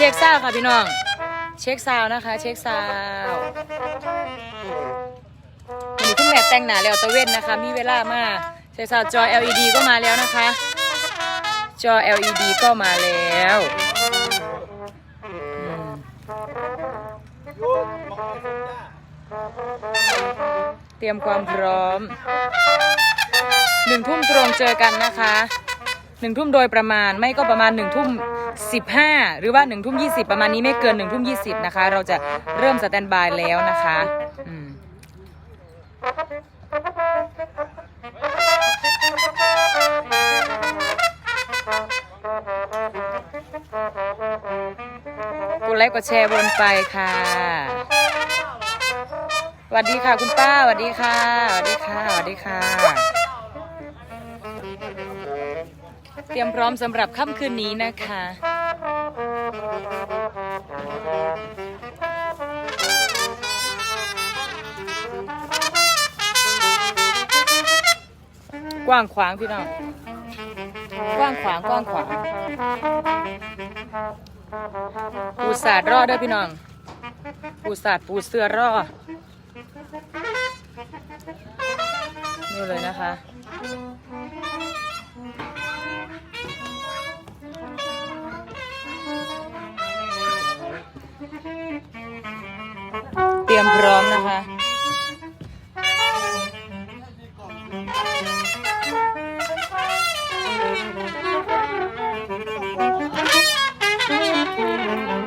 ช็คซาวค่ะพี่น้อง เช็คซาวนะคะ เช็คซาวด์วันนี้คุณแม่แต่งหนาแล้วตะเว้นนะคะ มีเวลามาเช็คซาวจอ LED ก็มาแล้วนะคะ จอ LED ก็มาแล้วเตรียมความพร้อมหนึ่งทุ่มตรงเจอกันนะคะ หนึ่งทุ่มโดยประมาณไม่ก็ประมาณหนึ่งทุ่มสิบห้าหรือว่าหนึ่งทุ่มยี่สิบประมาณนี้ไม่เกินหนึ่งทุ่มยี่สิบนะคะ เราจะเริ่มสแตนบายแล้วนะคะอืมกดไลค์กดแชร์วนไปค่ะสวัสดีค่ะคุณป้าสวัสดีค่ะสวัสดีค่ะสวัสดีค่ะ เตรียมพร้อมสำหรับค่ำคืนนี้นะคะ กว้างขวางพี่น้อง กว้างขวางกว้างขวางปูสาดรอดเด้พี่น้อง ปูสาดปูเสื้อรอดนี่เลยนะคะ ยมพร้อมนะคะ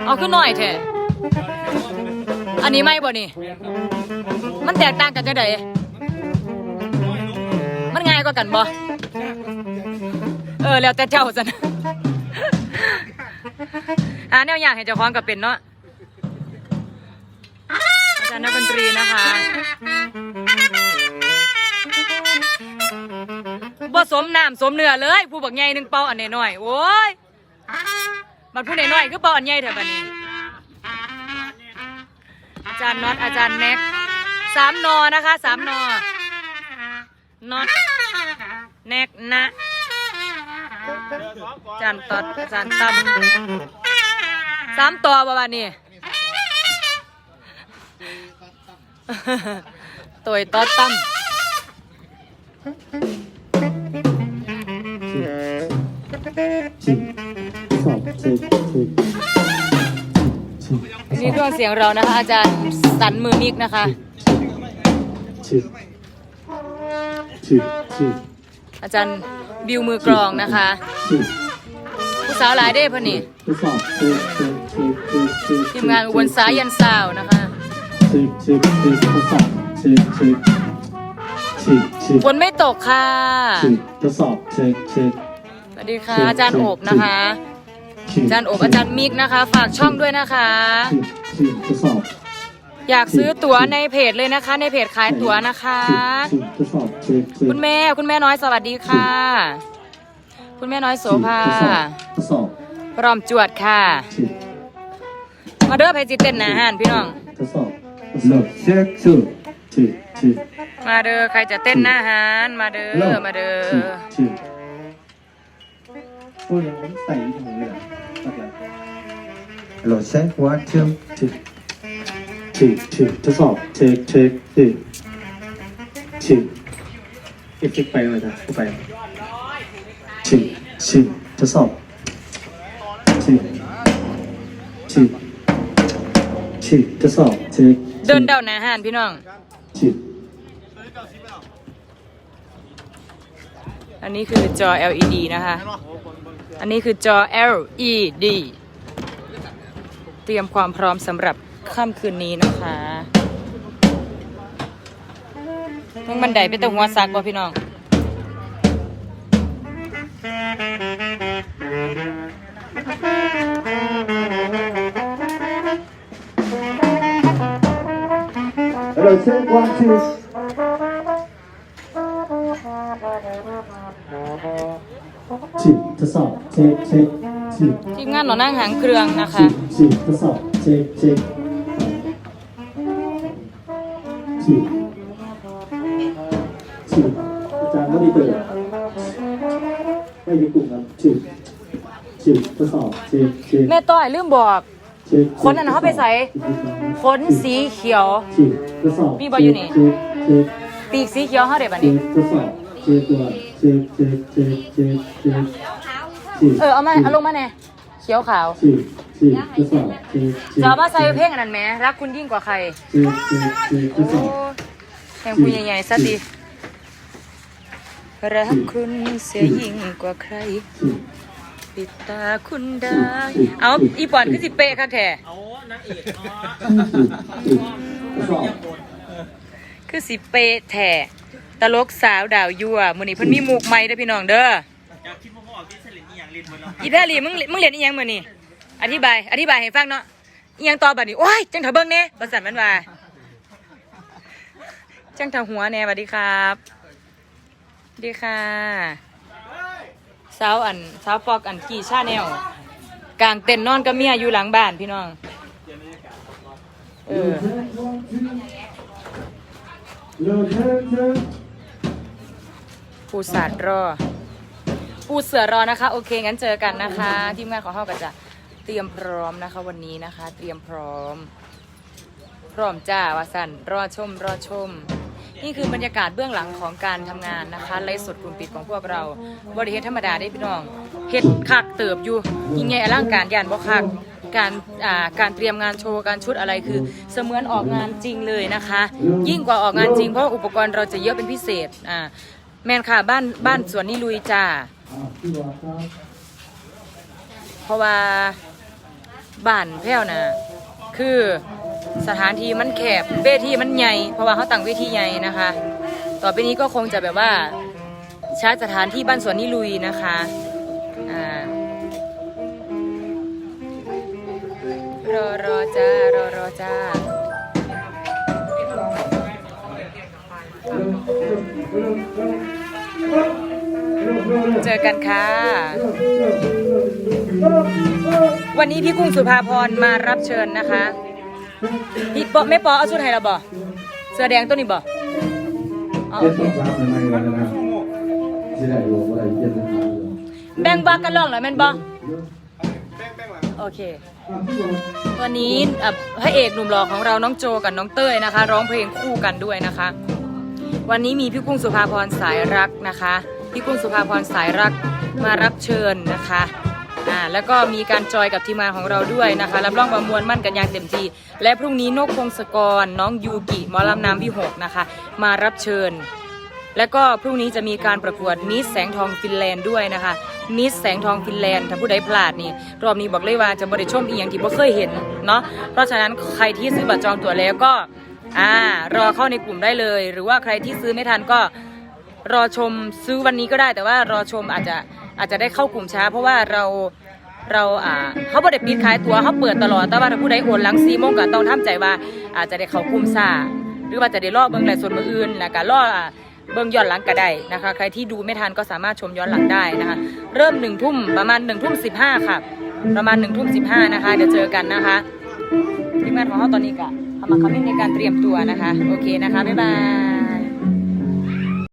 เอาขึ้นหน่อยเถอะอันนี้ไม่บ่นี่ มันแตกต่างกันจังไดมันง่ายกว่ากันบ่ เออ แล้วแต่เจ้าสันอ่าแนวอยากให้เจ้าของกับเป็นเนาะาจารย์นักดนตรีนะคะบ่สมน้ำสมเนื้อเลย ผู้บักใหญ่หนึ่งเป่าอันน้อยๆโอ้ยมันผู้น้อยๆคือเป่าอันใหญ่เถอะบัดนี้ อาจารย์น็อตอาจารย์แน็กสามนอนะคะสามนอน็อตแน็กนะอาจารย์ตอดอาจารย์ตั้มสามตัวประมาณนี้ ตัวตอตั้มนี่เครื่องเสียงเรานะคะ อาจารย์สันมือมิกนะคะ อาจารย์บิวมือกลองนะคะ ผู้สาวหลายเด้เพ่นนี่ทดสอบเช็คเช็คเช็คเช็คเช็คทีมงานอุบลสายันสาวนะคะ เช็คเช็คเช็คทดสอบเช็คเช็คชิชิฝนไม่ตกค่ะชิทดสอบเช็คเช็คสวัสดีค่ะ อาจารย์โอบนะคะชิอาจารย์โอบอาจารย์มิกนะคะ ฝากช่องด้วยนะคะชิชิทดสอบอยากซื้อตั๋วในเพจเลยนะคะ ในเพจขายตั๋วนะคะชิทดสอบเช็คเช็คคุณแม่คุณแม่น้อยสวัสดีค่ะ คุณแม่น้อยโสภาทดสอบพร้อมจวดค่ะชิมาเด้อเพจจิเต้นหนาหานพี่น้อง ทดสอบทดสอบเช็คชิชิชิมาเด้อใครจะเต้นหน้าหานมาเด้อมาเด้อชิพวกยังไม่ใส่ถุงเลยอะอะไร Hello, check one, two. ชิชิชิทดสอบเช็คเช็คชิชิเอฟเฟกต์ไปเลยจ้ะเข้าไปชิชิทดสอบ ชิชิชิทดสอบเช็คเดินเดาหนาหานพี่น้องชิอันนี้คือจอ LED นะคะ อันนี้คือจอ LED เตรียมความพร้อมสำหรับค่ำคืนนี้นะคะทั้งบันไดเป็นตัวหัวซักบ่พี่น้อง Hello, check one, two. ชิทดสอบเช็คเช็คชิทีมงานหนอนั่งหางเครื่องนะคะชิทดสอบเช็คเช็คชิชิอาจารย์ไม่ได้เปิดไม่มีกลุ่มครับชิชเช็คทดสอบเช็คเช็คแม่ต้อยลืมบอกเช็ คนนั้นเขาไปใส่ขนสีเขียวมีบ่อยู่นี่ปีกสีเขียวเขาเด็ดบันนี้เออเอามาเอาลงมาแน่เขียวขาวเช็คเช็คทดสอบเช็คเช็คจะเอามาใส่เพลงอันนั้นไหมรักคุณยิ่งกว่าใครเช็คเช็คเช็คทดสโอ้อบแห่งคุณใหญ่ๆซะดิรักคุณเสียยิ่งกว่าใคร เช็คปิดตาคุณได้ เอาอีปอนคือสิเป๊ะค่ะแท้เช็คเช็คทดสอบคือสิเป๊ะแท้ตลกสาวดาวยั่วมื้อนี้เพิ่นมีหมุกใหม่เด้อพี่น้องเด้ออยากคิดพ่อพ่อกินเสลิดนี่อย่างเรียนหมดแล้อีแพรลีมึงมึงเรียนอีหยังมื้อนี้อธิบาย อธิบายให้ฟังเนาะอีหยังต่อบัดนี้โอ้ยจังถ้าเบิ่งแน่บ่สั่นมันว่าจังถ้าหัวแน่สวัสดีครับสวัสดีค่ะ สาวอันสาวปอกอันกี่ชาแนวกลางเต็นท์นอนกับเมียอยู่หลังบ้านพี่น้อง เออเลิกเลิกเลิกปูสาดรอ ปูเสือรอนะคะ โอเค งั้นเจอกันนะคะ ทีมงานของเขาก็จะเตรียมพร้อมนะคะ วันนี้นะคะ เตรียมพร้อม พร้อมจ้าวาสันรอชม รอชม นี่คือบรรยากาศเบื้องหลังของการทำงานนะคะไลฟ์สดกลุ่มปิดของพวกเราบริเฮ็ดธรรมดาได้พี่น้องเฮ็ดคักเติบอยู่ยิ่งใหญ่อลังการยานบ่คักการอ่าการเตรียมงานโชว์การชุดอะไรคือ เสมือนออกงานจริงเลยนะคะ ยิ่งกว่าออกงานจริงเพราะว่าอุปกรณ์เราจะเยอะเป็นพิเศษอ่าแมนค่ะบ้านบ้านสวนนี่ลุยจ้าพี่วาเพราะว่าบ้านแพ้วน่ะคือ สถานที่มันแคบเวทีมันใหญ่ เพราะว่าเขาตั้งเวทีใหญ่นะคะ ต่อไปนี้ก็คงจะแบบว่าใช้สถานที่บ้านสวนนิลุยนะคะอ่ารอรอจ้ารอรอจ้าเจอกันค่ะ วันนี้พี่กุ้งสุภาพรมารับเชิญนะคะ พี่ปอไม่ปอเอาชุดให้เราบ่เสื้อแดงตัวนี้บ่อ๋อเจ็ดเคสองสามในในวันนั้นสิได้รว่าอะไรเย็นนะครับแบ่งบักกันลองเหรอแม่นบ่โอเค วันนี้พระเอกหนุ่มหล่อของเราน้องโจกับน้องเต้ยนะคะ ร้องเพลงคู่กันด้วยนะคะ วันนี้มีพี่กุ้งสุภาพรสายรักนะคะ พี่กุ้งสุภาพรสายรักมารับเชิญนะคะ อ่าแล้วก็มีการจอยกับทีมงานของเราด้วยนะคะรับรองประมวลมั่นกันอย่างเต็มที่และพรุ่งนี้นกพงศกรน้องยูกิหมอลำน้ำพี่หกนะคะ มารับเชิญ แล้วก็พรุ่งนี้จะมีการประกวดมิสแสงทองฟินแลนด์ด้วยนะคะมิสแสงทองฟินแลนด์ถ้าผู้ใดพลาดนี่รอบนี้บอกเลยว่าจะบริชมอีกอย่างที่บ่เคยเห็นเนาะเพราะฉะนั้นใครที่ซื้อบัตรจองตั๋วแล้วก็อ่ารอเข้าในกลุ่มได้เลย หรือว่าใครที่ซื้อไม่ทันก็รอชมซื้อวันนี้ก็ได้แต่ว่ารอชมอาจจะ อาจจะได้เข้ากลุ่มช้า เพราะว่าเราเราอ่าเขาบ่ได้ปิดขายตั๋วเขาเปิดตลอดแต่ว่าถ้าผู้ใดโอนหลังซีโมงก็ต้องทำใจว่า อาจจะได้เข้ากลุ่มซ่าหรือว่าจะได้รอเบิ่งไลฟ์สดมืออื่นแล้วก็รออ่าเบิ่งย้อนหลังก็ได้นะคะ ใครที่ดูไม่ทันก็สามารถชมย้อนหลังได้นะคะ เริ่มหนึ่งทุ่มประมาณหนึ่งทุ่มสิบห้าค่ะ ประมาณหนึ่งทุ่มสิบห้านะคะ เดี๋ยวเจอกันนะคะทีมงานของเขาตอนนี้ก็ทำมาคำนึงในการเตรียมตัวนะคะ โอเคนะคะ บ๊ายบาย